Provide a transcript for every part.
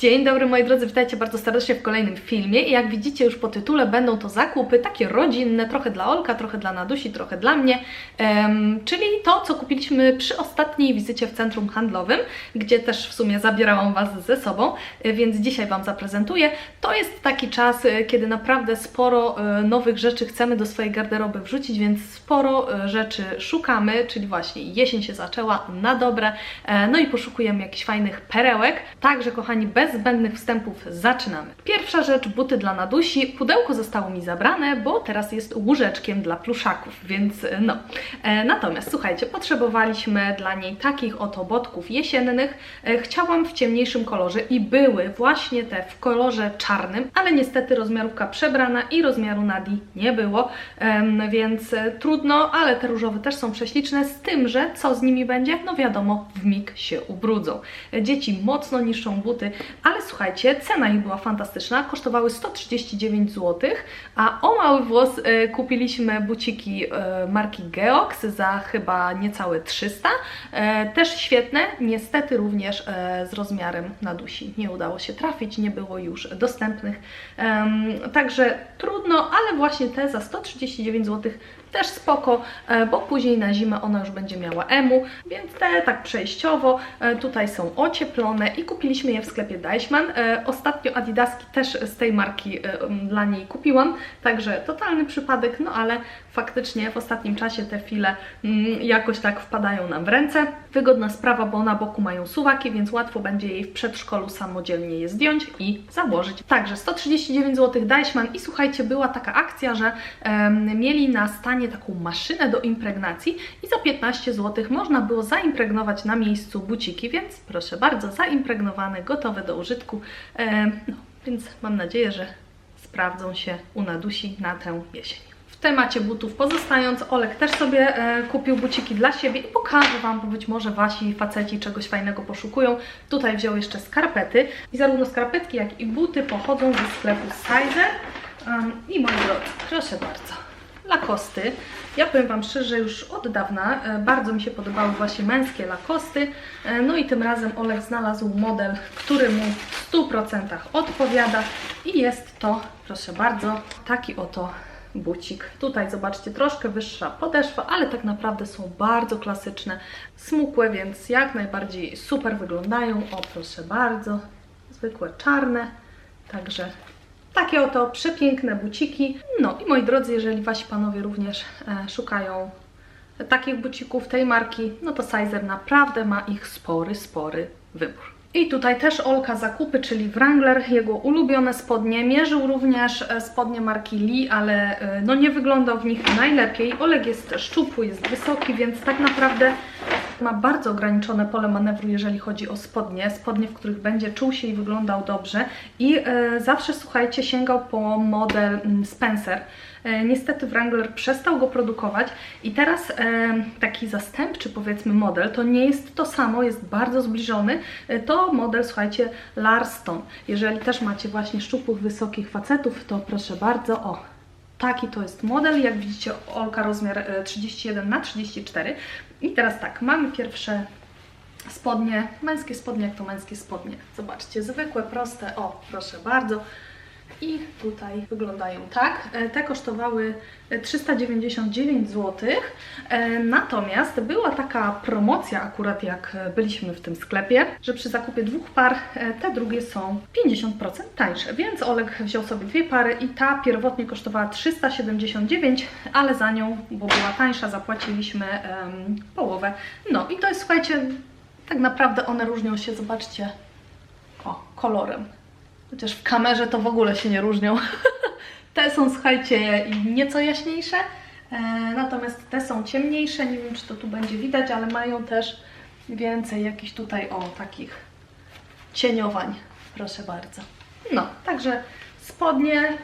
Dzień dobry moi drodzy, witajcie bardzo serdecznie w kolejnym filmie i jak widzicie już po tytule będą to zakupy takie rodzinne, trochę dla Olka, trochę dla Nadusi, trochę dla mnie, em, czyli to co kupiliśmy przy ostatniej wizycie w centrum handlowym, gdzie też w sumie zabierałam Was ze sobą, e, więc dzisiaj Wam zaprezentuję. To jest taki czas, e, kiedy naprawdę sporo e, nowych rzeczy chcemy do swojej garderoby wrzucić, więc sporo rzeczy szukamy, czyli właśnie jesień się zaczęła na dobre, no i poszukujemy jakichś fajnych perełek. Także kochani, bez zbędnych wstępów zaczynamy. Pierwsza rzecz, buty dla Nadusi. Pudełko zostało mi zabrane, bo teraz jest łóżeczkiem dla pluszaków, więc e, no. E, natomiast słuchajcie, potrzebowaliśmy dla niej takich oto botków jesiennych. E, chciałam w ciemniejszym kolorze i były właśnie te w kolorze czarnym, ale niestety rozmiarówka przebrana i rozmiaru Nadi nie było, więc trudno, ale te różowe też są prześliczne, z tym, że co z nimi będzie? No wiadomo, w mig się ubrudzą. Dzieci mocno niszczą buty, ale słuchajcie, cena ich była fantastyczna, kosztowały 139 zł, a o mały włos e, kupiliśmy buciki e, marki Geox za chyba niecałe 300, e, też świetne, niestety również z rozmiarem na dusi. Nie udało się trafić, nie było już dostępnych, także trudno, ale właśnie te za 139 zł też spoko, e, bo później na zimę ona już będzie miała emu, więc te tak przejściowo e, tutaj są ocieplone i kupiliśmy je w sklepie Deichmann. E, Ostatnio Adidaski też z tej marki dla niej kupiłam, także totalny przypadek, no ale faktycznie w ostatnim czasie te file mm, jakoś tak wpadają nam w ręce. Wygodna sprawa, bo na boku mają suwaki, więc łatwo będzie jej w przedszkolu samodzielnie je zdjąć i założyć. Także 139 zł Deichmann i słuchajcie, była taka akcja, że em, mieli na stanie taką maszynę do impregnacji i za 15 zł można było zaimpregnować na miejscu buciki, więc proszę bardzo, zaimpregnowane, gotowe do użytku. Em, no, więc mam nadzieję, że sprawdzą się u Nadusi na tę jesień. Temacie butów pozostając, Olek też sobie e, kupił buciki dla siebie i pokażę Wam, bo być może Wasi faceci czegoś fajnego poszukują. Tutaj wziął jeszcze skarpety i zarówno skarpetki, jak i buty pochodzą ze sklepu Sizer. I moi drodzy, proszę bardzo, lakosty. Ja powiem Wam szczerze, już od dawna e, bardzo mi się podobały właśnie męskie lakosty. E, no i tym razem Olek znalazł model, który mu w 100% odpowiada i jest to, proszę bardzo, taki oto bucik. Tutaj zobaczcie, troszkę wyższa podeszwa, ale tak naprawdę są bardzo klasyczne, smukłe, więc jak najbardziej super wyglądają. O, proszę bardzo, zwykłe czarne, także takie oto przepiękne buciki. No i moi drodzy, jeżeli Wasi panowie również e, szukają takich bucików tej marki, no to Sizer naprawdę ma ich spory, spory wybór. I tutaj też Olka zakupy, czyli Wrangler, jego ulubione spodnie. Mierzył również e, spodnie marki Lee, ale e, no nie wyglądał w nich najlepiej. Oleg jest szczupły, jest wysoki, więc tak naprawdę ma bardzo ograniczone pole manewru, jeżeli chodzi o spodnie. Spodnie, w których będzie czuł się i wyglądał dobrze. I e, zawsze, słuchajcie, sięgał po model mm, Spencer. E, Niestety Wrangler przestał go produkować i teraz e, taki zastępczy powiedzmy model, to nie jest to samo, jest bardzo zbliżony, e, to model słuchajcie Larston. Jeżeli też macie właśnie szczupłych, wysokich facetów, to proszę bardzo, o taki to jest model, jak widzicie Olka rozmiar e, 31 na 34 i teraz tak, mamy pierwsze spodnie, męskie spodnie, jak to męskie spodnie, zobaczcie, zwykłe, proste, o proszę bardzo, i tutaj wyglądają tak. E, Te kosztowały e, 399 zł. E, Natomiast była taka promocja akurat jak e, byliśmy w tym sklepie, że przy zakupie dwóch par e, te drugie są 50% tańsze. Więc Oleg wziął sobie dwie pary i ta pierwotnie kosztowała 379, ale za nią, bo była tańsza, zapłaciliśmy em, połowę. No i to jest słuchajcie, tak naprawdę one różnią się, zobaczcie, o, kolorem. Chociaż w kamerze to w ogóle się nie różnią. te są, słuchajcie, nieco jaśniejsze, e, natomiast te są ciemniejsze. Nie wiem, czy to tu będzie widać, ale mają też więcej jakichś tutaj, o, takich cieniowań. Proszę bardzo. No, także spodnie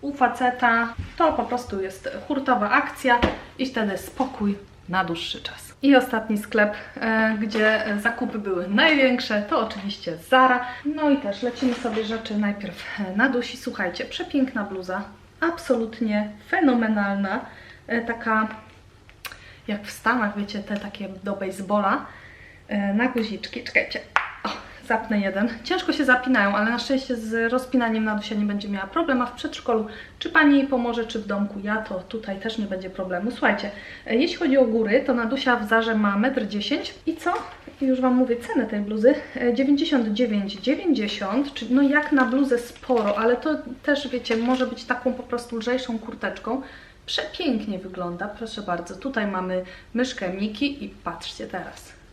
u faceta to po prostu jest hurtowa akcja i wtedy spokój na dłuższy czas. I ostatni sklep, e, gdzie zakupy były największe, to oczywiście Zara. No i też lecimy sobie rzeczy najpierw na dusi. Słuchajcie, przepiękna bluza, absolutnie fenomenalna, e, taka jak w Stanach, wiecie, te takie do baseballa, e, na guziczki. Czekajcie, zapnę jeden. Ciężko się zapinają, ale na szczęście z rozpinaniem Nadusia nie będzie miała problemu, a w przedszkolu czy Pani jej pomoże, czy w domku ja, to tutaj też nie będzie problemu. Słuchajcie, e, jeśli chodzi o góry, to Nadusia w Zarze ma 1,10 m i co? Już Wam mówię cenę tej bluzy, e, 99,90, czyli no jak na bluzę sporo, ale to też wiecie, może być taką po prostu lżejszą kurteczką. Przepięknie wygląda, proszę bardzo. Tutaj mamy myszkę Miki i patrzcie teraz.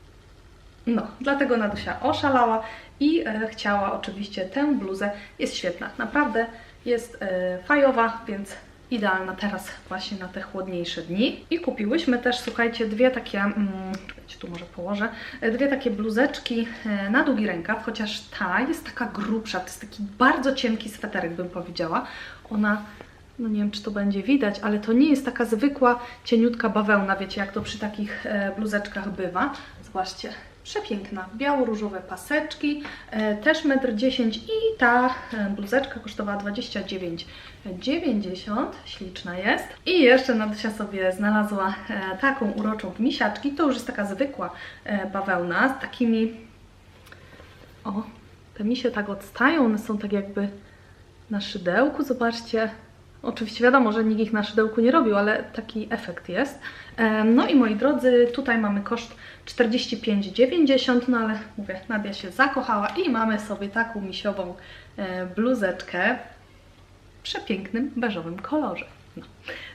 No, dlatego Nadusia oszalała i e, chciała oczywiście tę bluzę. Jest świetna, naprawdę jest e, fajowa, więc idealna teraz właśnie na te chłodniejsze dni. I kupiłyśmy też, słuchajcie, dwie takie, mm, czekajcie, tu może położę, e, dwie takie bluzeczki e, na długi rękaw, chociaż ta jest taka grubsza, to jest taki bardzo cienki sweterek, bym powiedziała. Ona no nie wiem, czy to będzie widać, ale to nie jest taka zwykła, cieniutka bawełna, wiecie, jak to przy takich e, bluzeczkach bywa. Zobaczcie, przepiękna, biało-różowe paseczki, e, też 1,10 m i ta e, bluzeczka kosztowała 29,90 śliczna jest. I jeszcze Nadusia sobie znalazła e, taką uroczą misiaczki, to już jest taka zwykła bawełna z takimi, o, te misie tak odstają, one są tak jakby na szydełku, zobaczcie, Oczywiście wiadomo, że nikt ich na szydełku nie robił, ale taki efekt jest. No i moi drodzy, tutaj mamy koszt 45,90, no ale mówię, Nadia się zakochała i mamy sobie taką misiową e, bluzeczkę w przepięknym, beżowym kolorze. No.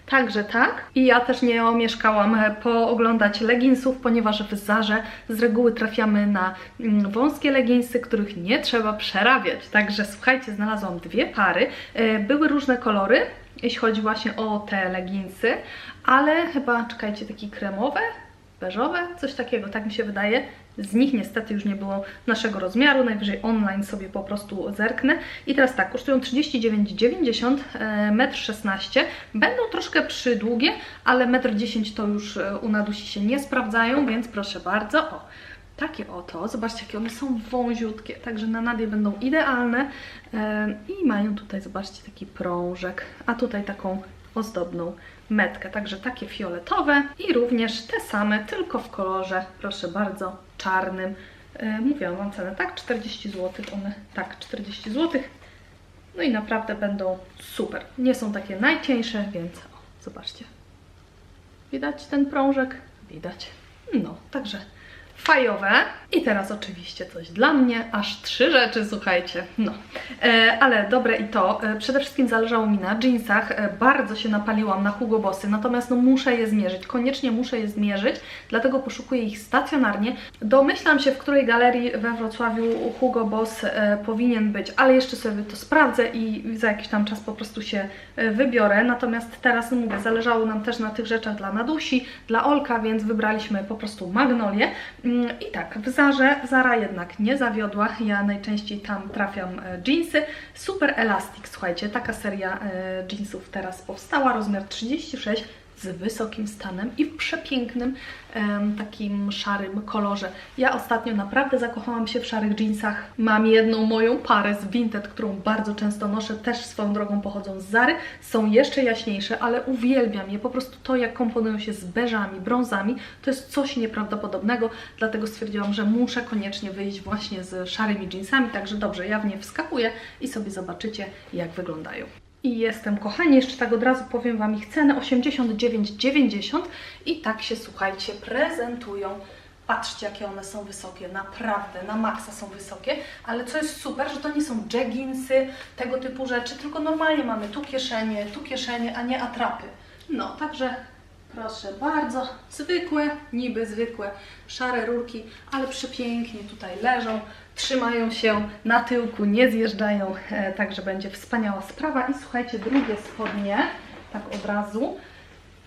Także tak. I ja też nie omieszkałam e, pooglądać leginsów, ponieważ w Zarze z reguły trafiamy na mm, wąskie leginsy, których nie trzeba przerabiać. Także słuchajcie, znalazłam dwie pary. E, Były różne kolory, jeśli chodzi właśnie o te leginsy, ale chyba, czekajcie, takie kremowe, beżowe, coś takiego, tak mi się wydaje. Z nich niestety już nie było naszego rozmiaru, najwyżej online sobie po prostu zerknę. I teraz tak, kosztują 39,90, e, 1,16 m. Będą troszkę przydługie, ale 1,10 m to już e, u Nadusi się nie sprawdzają, więc proszę bardzo. O, takie oto, zobaczcie jakie one są wąziutkie, także na Nadię będą idealne. E, I mają tutaj, zobaczcie, taki prążek, a tutaj taką ozdobną metkę. Także takie fioletowe i również te same, tylko w kolorze, proszę bardzo, czarnym. E, mówiłam Wam cenę, tak? 40 zł one, tak, 40 zł. No i naprawdę będą super. Nie są takie najcieńsze, więc o, zobaczcie. Widać ten prążek? Widać. No, także fajowe. I teraz oczywiście coś dla mnie, aż trzy rzeczy, słuchajcie. No, e, ale dobre i to. E, przede wszystkim zależało mi na jeansach. E, bardzo się napaliłam na Hugo Bossy, natomiast no muszę je zmierzyć. Koniecznie muszę je zmierzyć, dlatego poszukuję ich stacjonarnie. Domyślam się, w której galerii we Wrocławiu Hugo Boss e, powinien być, ale jeszcze sobie to sprawdzę i za jakiś tam czas po prostu się e, wybiorę. Natomiast teraz, no mówię, zależało nam też na tych rzeczach dla Nadusi, dla Olka, więc wybraliśmy po prostu Magnolię. Mm, I tak, w Zarze Zara jednak nie zawiodła. Ja najczęściej tam trafiam e, jeansy. Super Elastic, słuchajcie, taka seria e, jeansów teraz powstała, rozmiar 36 z wysokim stanem i w przepięknym takim szarym kolorze. Ja ostatnio naprawdę zakochałam się w szarych jeansach. Mam jedną moją parę z Vinted, którą bardzo często noszę, też swoją drogą pochodzą z Zary. Są jeszcze jaśniejsze, ale uwielbiam je. Po prostu to, jak komponują się z beżami, brązami, to jest coś nieprawdopodobnego, dlatego stwierdziłam, że muszę koniecznie wyjść właśnie z szarymi jeansami, także dobrze, ja w nie wskakuję i sobie zobaczycie, jak wyglądają. I jestem, kochani, jeszcze tak od razu powiem Wam ich cenę, 89,90 i tak się, słuchajcie, prezentują. Patrzcie, jakie one są wysokie, naprawdę, na maksa są wysokie, ale co jest super, że to nie są jegginsy, tego typu rzeczy, tylko normalnie mamy tu kieszenie, tu kieszenie, a nie atrapy. No, także proszę bardzo, zwykłe, niby zwykłe, szare rurki, ale przepięknie tutaj leżą, trzymają się na tyłku, nie zjeżdżają, e, także będzie wspaniała sprawa. I słuchajcie, drugie spodnie, tak od razu,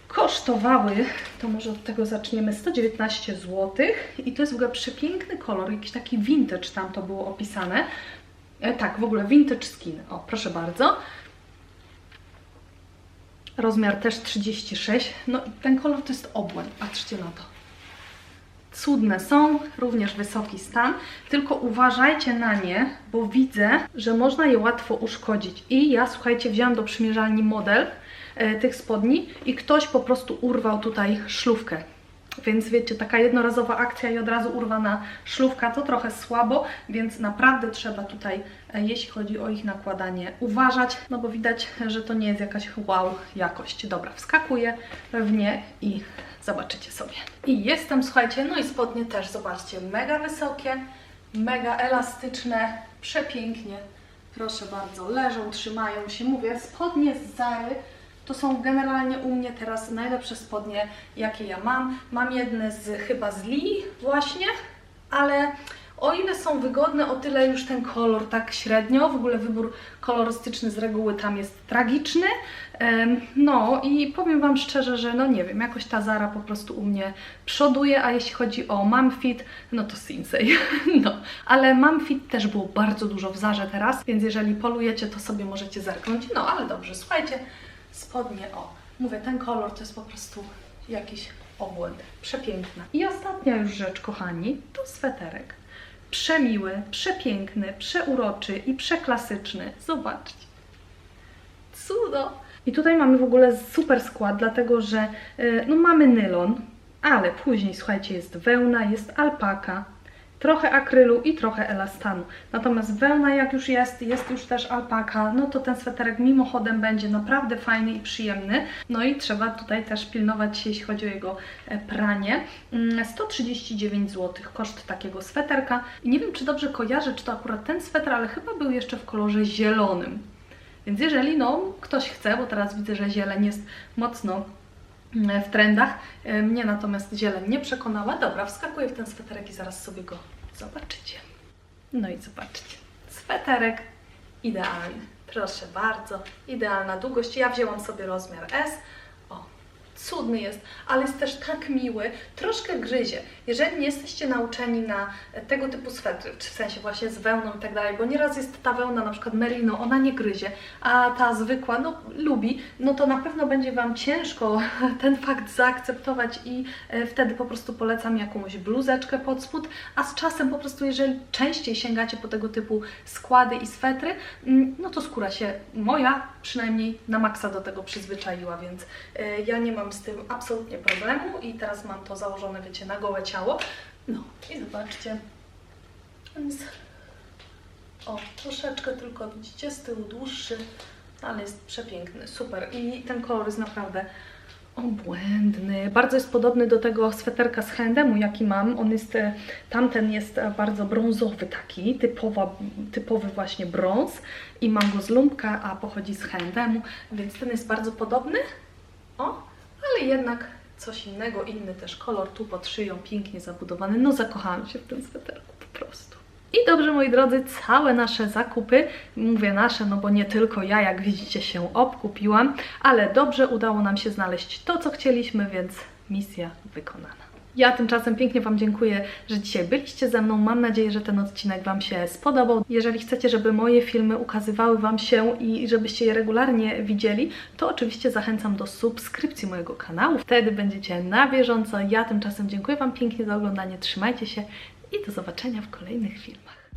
kosztowały, to może od tego zaczniemy, 119 zł i to jest w ogóle przepiękny kolor, jakiś taki vintage tam to było opisane. E, tak, w ogóle vintage skin, o proszę bardzo. Rozmiar też 36, no i ten kolor to jest obłęd, patrzcie na to. Cudne są, również wysoki stan, tylko uważajcie na nie, bo widzę, że można je łatwo uszkodzić. I ja, słuchajcie, wzięłam do przymierzalni model e, tych spodni i ktoś po prostu urwał tutaj szlufkę. Więc wiecie, taka jednorazowa akcja i od razu urwana szlówka to trochę słabo, więc naprawdę trzeba tutaj, e, jeśli chodzi o ich nakładanie, uważać, no bo widać, że to nie jest jakaś wow jakość. Dobra, wskakuję w nie i zobaczycie sobie. I jestem, słuchajcie, no i spodnie też, zobaczcie, mega wysokie, mega elastyczne, przepięknie. Proszę bardzo, leżą, trzymają się. Mówię, spodnie z Zary to są generalnie u mnie teraz najlepsze spodnie, jakie ja mam. Mam jedne z chyba z Lee właśnie, ale o ile są wygodne, o tyle już ten kolor tak średnio. W ogóle wybór kolorystyczny z reguły tam jest tragiczny. No i powiem Wam szczerze, że no nie wiem, jakoś ta Zara po prostu u mnie przoduje, a jeśli chodzi o Mamfit, no to Sinsei. No, ale Mamfit też było bardzo dużo w Zarze teraz, więc jeżeli polujecie, to sobie możecie zerknąć. No ale dobrze, słuchajcie, spodnie, o, mówię, ten kolor to jest po prostu jakiś obłęd. Przepiękna. I ostatnia już rzecz, kochani, to sweterek. Przemiły, przepiękny, przeuroczy i przeklasyczny. Zobaczcie. Cudo! I tutaj mamy w ogóle super skład, dlatego że y, no, mamy nylon, ale później, słuchajcie, jest wełna, jest alpaka, trochę akrylu i trochę elastanu. Natomiast wełna jak już jest, jest już też alpaka, no to ten sweterek mimochodem będzie naprawdę fajny i przyjemny. No i trzeba tutaj też pilnować się, jeśli chodzi o jego e, pranie. Mm, 139 zł koszt takiego sweterka. Nie wiem, czy dobrze kojarzę, czy to akurat ten sweter, ale chyba był jeszcze w kolorze zielonym. Więc jeżeli no, ktoś chce, bo teraz widzę, że zieleń jest mocno mm, w trendach, e, mnie natomiast zieleń nie przekonała. Dobra, wskakuję w ten sweterek i zaraz sobie go zobaczycie. No i zobaczcie, sweterek idealny. Proszę bardzo, idealna długość. Ja wzięłam sobie rozmiar S. Cudny jest, ale jest też tak miły, troszkę gryzie. Jeżeli nie jesteście nauczeni na tego typu swetry, czy w sensie właśnie z wełną i tak dalej, bo nieraz jest ta wełna, na przykład merino, ona nie gryzie, a ta zwykła, no lubi, no to na pewno będzie Wam ciężko ten fakt zaakceptować i e, wtedy po prostu polecam jakąś bluzeczkę pod spód, a z czasem po prostu, jeżeli częściej sięgacie po tego typu składy i swetry, mm, no to skóra się moja przynajmniej na maksa do tego przyzwyczaiła, więc e, ja nie mam z tym absolutnie problemu i teraz mam to założone, wiecie, na gołe ciało. No i zobaczcie. Więc o, troszeczkę tylko widzicie z tyłu dłuższy, ale jest przepiękny, super. I ten kolor jest naprawdę obłędny. Bardzo jest podobny do tego sweterka z H&M, jaki mam. On jest, e, tamten jest e, bardzo brązowy taki, typowa, typowy właśnie brąz. I mam go z lumpka, a pochodzi z H&M, więc ten jest bardzo podobny. O, ale jednak coś innego, inny też kolor, tu pod szyją, pięknie zabudowany. No zakochałam się w tym sweterku po prostu. I dobrze, moi drodzy, całe nasze zakupy, mówię nasze, no bo nie tylko ja, jak widzicie, się obkupiłam, ale dobrze udało nam się znaleźć to, co chcieliśmy, więc misja wykonana. Ja tymczasem pięknie Wam dziękuję, że dzisiaj byliście ze mną. Mam nadzieję, że ten odcinek Wam się spodobał. Jeżeli chcecie, żeby moje filmy ukazywały Wam się i żebyście je regularnie widzieli, to oczywiście zachęcam do subskrypcji mojego kanału. Wtedy będziecie na bieżąco. Ja tymczasem dziękuję Wam pięknie za oglądanie. Trzymajcie się i do zobaczenia w kolejnych filmach.